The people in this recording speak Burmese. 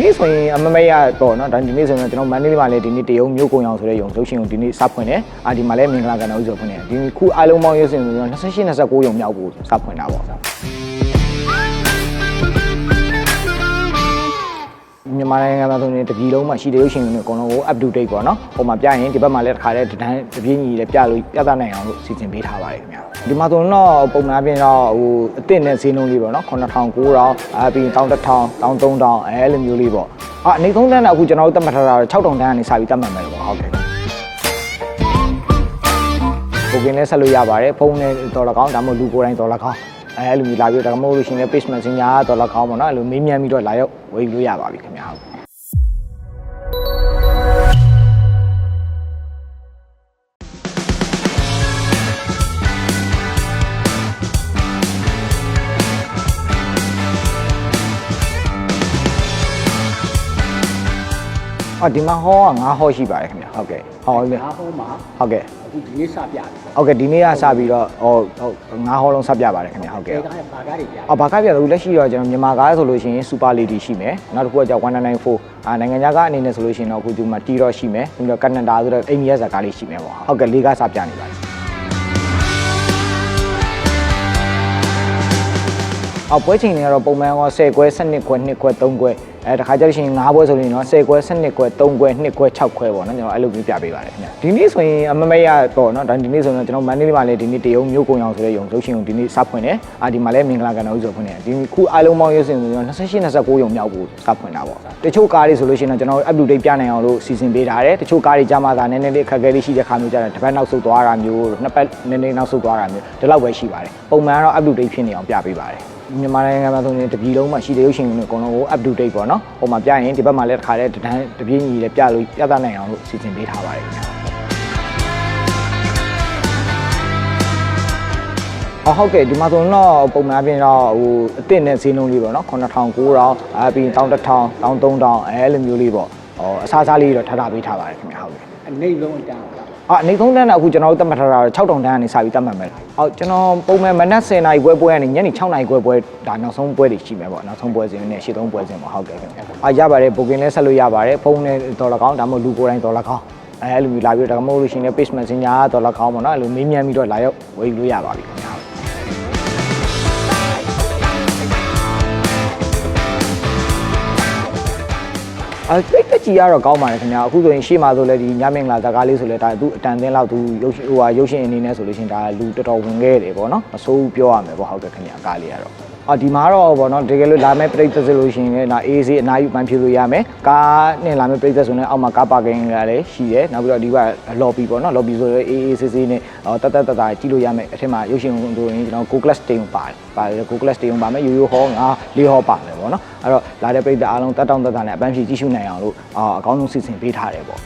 နေ့ဆိုရင်အမမေးရပေါ့နော်ဒါဒီနေ့ဆိုရင်ကျွန်တော်မန္တလေးမှာလည်းဒီနေ့တရုံမျိုးကုံအောင်ဆိုတဲ့ရုံရုပ်ရှင်ကိုဒီနေ့စဖွင့်တယ်အာဒီမှာလည်းမင်္ဂလာကဏ္ဍဦးဆိုဖွင့်တယ်ဒီခုအားလုံးပေါင်းရုပ်ရှင်ဆိုရင်28 29ရုံမြောက်ကိုစဖွင့်တာပေါ့ မြန်မာနိုင်ငံမှာဆိုရင်တပြည်လုံးမှာရှိတဲ့ရုပ်ရှင်တွေအကုန်လုံးကို up to date ပေါ့နော်။ဟိုမှာပြရင်ဒီဘက်မှာလည်းတစ်ခါတည်းတန်းတပြင်းကြီးလည်းပြလို့ပြသနိုင်အောင်လို့စီစဉ်ပေးထားပါတယ်ခင်ဗျာ။ဒီမှာဆိုရင်တော့ပုံမှန်အပြင်တော့ဟိုအစ်စ်နဲ့ဈေးနှုန်းလေးပေါ့နော်9000 9000အဲပြီးရင်1000 1000 3000အဲလိုမျိုးလေးပေါ့။အာအနေသုံးတန်းတော့အခုကျွန်တော်တို့တတ်မှတ်ထားတာ6000တန်းကနေစပြီးတတ်မှတ်မယ်ပေါ့ဟုတ်ကဲ့။ကိုကင်လည်းဆက်လို့ရပါတယ်ဖုန်းနဲ့တော်လကောင်းဒါမှမဟုတ်လူကိုယ်တိုင်တော်လကောင်း အဲအဲ့လိုမျိုးလာပြီးတော့ဒါမှမဟုတ်လို့ရှိရင်လည်း page messenger တော်လကောင်းပေါ့နော်အဲ့လိုမေးမြန်းပြီးတော့လာရောက်ဝယ်ယူလို့ရပါပြီခင်ဗျာဟုတ် အော်ဒီမှာဟောက9ဟောရှိပါတယ်ခင်ဗျာဟုတ်ကဲ့ဟောလေအားဟောမှာဟုတ်ကဲ့အခုဒီနေ့စပြတယ်ပေါ့ဟုတ်ကဲ့ဒီနေ့ကစပြီးတော့ဟောဟုတ်9ဟောလုံးဆက်ပြပါတယ်ခင်ဗျာဟုတ်ကဲကဲ့ကားရဲ့ဘာကားတွေပြအော်ဘာကားပြလို့လက်ရှိတော့ကျွန်တော်မြန်မာကားဆိုလို့ရှိရင် Super Lady ရှိမယ်နောက်တစ်ခုကကြောင့်1994အာနိုင်ငံခြားကားအနေနဲ့ဆိုလို့ရှိရင်တော့အခုဒီမှာ T တော့ရှိမယ်ပြီးတော့ကန်နဒါဆိုတော့အိန္ဒိယဇာကားလေးရှိမယ်ပေါ့ဟုတ်ကဲ့လေးကားစပြနေပါတယ်အော်ပွဲချိန်တွေကတော့ပုံမှန်က10ခွဲ12ခွဲ2ခွဲ3ခွဲ အဲတခါကျလို့ရှိရင်9ပွဲဆိုရင်တော့10ခွဲ12ခွဲ3ခွဲ2ခွဲ6ခွဲပေါ့နော်ကျွန်တော်အဲ့လိုမျိုးပြပေးပါတယ်ခင်ဗျဒီနေ့ဆိုရင်အမမေးရပေါ့နော်ဒါဒီနေ့ဆိုရင်ကျွန်တော်မန္တလေးမှာလည်းဒီနေ့တရုံမျိုးကုံအောင်ဆိုတဲ့ရုံရုပ်ရှင်ကိုဒီနေ့စဖွင့်တယ်အာဒီမှာလည်းမင်္ဂလာကဏ္ဍဦးဆိုဖွင့်တယ်ဒီခုအားလုံးပေါင်းရုပ်ရှင်ဆိုရင်28 29ရုံမြောက်ကိုစဖွင့်တာပေါ့တချို့ကားတွေဆိုလို့ရှိရင်တော့ကျွန်တော် up to date ပြနိုင်အောင်လို့စီစဉ်ပေးထားတယ်တချို့ကားတွေကြာမှသာနည်းနည်းလေးအခက်အခဲလေးရှိတဲ့ခါမျိုးကြတယ်တစ်ပတ်နောက်ဆုတ်သွားတာမျိုးနှစ်ပတ်နည်းနည်းနောက်ဆုတ်သွားတာမျိုးဒီလောက်ပဲရှိပါတယ်ပုံမှန်ကတော့ up to date ဖြစ်နေအောင်ပြပေးပါတယ် မြန်မာနိုင်ငံမှာဆိုရင်တပြည်လုံးမှာရှိတဲ့ရုပ်ရှင်တွေအကုန်လုံးကို up to date ပေါ့နော်။ဟိုမှာပြရင်ဒီဘက်မှာလည်းတစ်ခါတည်းတန်းတပြင်းကြီးလည်းပြလို့ပြသနိုင်အောင်လို့စီစဉ်ပေးထားပါတယ်ခင်ဗျာ။အော်ဟုတ်ကဲ့ဒီမှာဆိုရင်တော့ပုံမှန်အပြင်တော့ဟိုအစ်စ်နဲ့ဈေးနှုန်းလေးပေါ့နော်9000 9000အဲပြီးရင်1000 1000 3000အဲလိုမျိုးလေးပေါ့ဟောအစားအစားလေးတော့ထပ်ထားပေးထားပါတယ်ခင်ဗျာဟုတ်ကဲ့အနေလုံးအတန်းဟုတ်လား အာအနေသုံးတန်းတော့အခုကျွန်တော်တို့တတ်မှတ်ထားတာ6000တန်းကနေစပြီးတတ်မှတ်မယ်။အော်ကျွန်တော်ပုံမှန်မနက်10နာရီခွဲပွဲကနေညနေ6နာရီခွဲပွဲဒါနောက်ဆုံးပွဲတွေရှိမယ်ပေါ့နောက်ဆုံးပွဲစဉ်နဲ့ရှေ့သုံးပွဲစဉ်ပေါ့ဟုတ်ကဲ့ခင်ဗျ။အာရပါတယ်ဘိုကင်လည်းဆက်လို့ရပါတယ်ဖုန်းနဲ့တော်လကောင်းဒါမှမဟုတ်လူကိုယ်တိုင်တော်လကောင်းအဲအဲ့လိုမျိုးလာပြီးတော့ဒါမှမဟုတ်လို့ရှိရင်လည်း page messenger တော်လကောင်းပေါ့နော်အဲ့လိုမေးမြန်းပြီးတော့လာရောက်ဝယ်ယူလို့ရပါပြီခင်ဗျာ။ အဲတိတ်တက်ကြီးကတော့ကောင်းပါတယ်ခင်ဗျာအခုဆိုရင်ရှေ့မှာဆိုလဲဒီညမင်္ဂလာဇာကားလေးဆိုလဲဒါသူအတန်သင်းလောက်သူရုပ်ရှင်ဟိုဟာရုပ်ရှင်အနေနဲ့ဆိုလို့ရှိရင်ဒါလူတော်တော်ဝင်ခဲ့တယ်ပေါ့နော်မစိုးဘူးပြောရမယ်ပေါ့ဟုတ်ကဲ့ခင်ဗျာကားလေးကတော့ အော်ဒီမှာတော့ဗောနော်တကယ်လို့လာမဲ့ပြိတ္တဆိုလို့ရှိရင်လည်းဒါအေးစေးအနားယူပန်းဖြူလို့ရမယ်ကားနဲ့လာမဲ့ပြိတ္တဆိုရင်အောက်မှာကားပါကင်ကလည်းရှိတယ်နောက်ပြီးတော့ဒီကလော်ဘီပေါ့နော်လော်ဘီဆိုတော့အေးအေးဆေးဆေးနဲ့တတ်တတ်တတ်တာကြည့်လို့ရမယ်အထက်မှာရုပ်ရှင်ဆိုရင်ကျွန်တော် Go Class တေုံပါတယ်ပါတယ် Go Class တေုံပါမယ်ရိုးရိုးဟောငါလေးဟောပါမယ်ဗောနော်အဲ့တော့လာတဲ့ပြိတ္တအားလုံးတက်တောင့်တက်တာနဲ့အပန်းဖြူကြည့်ရှုနိုင်အောင်လို့အာအကောင်းဆုံးစီစဉ်ပေးထားတယ်ဗော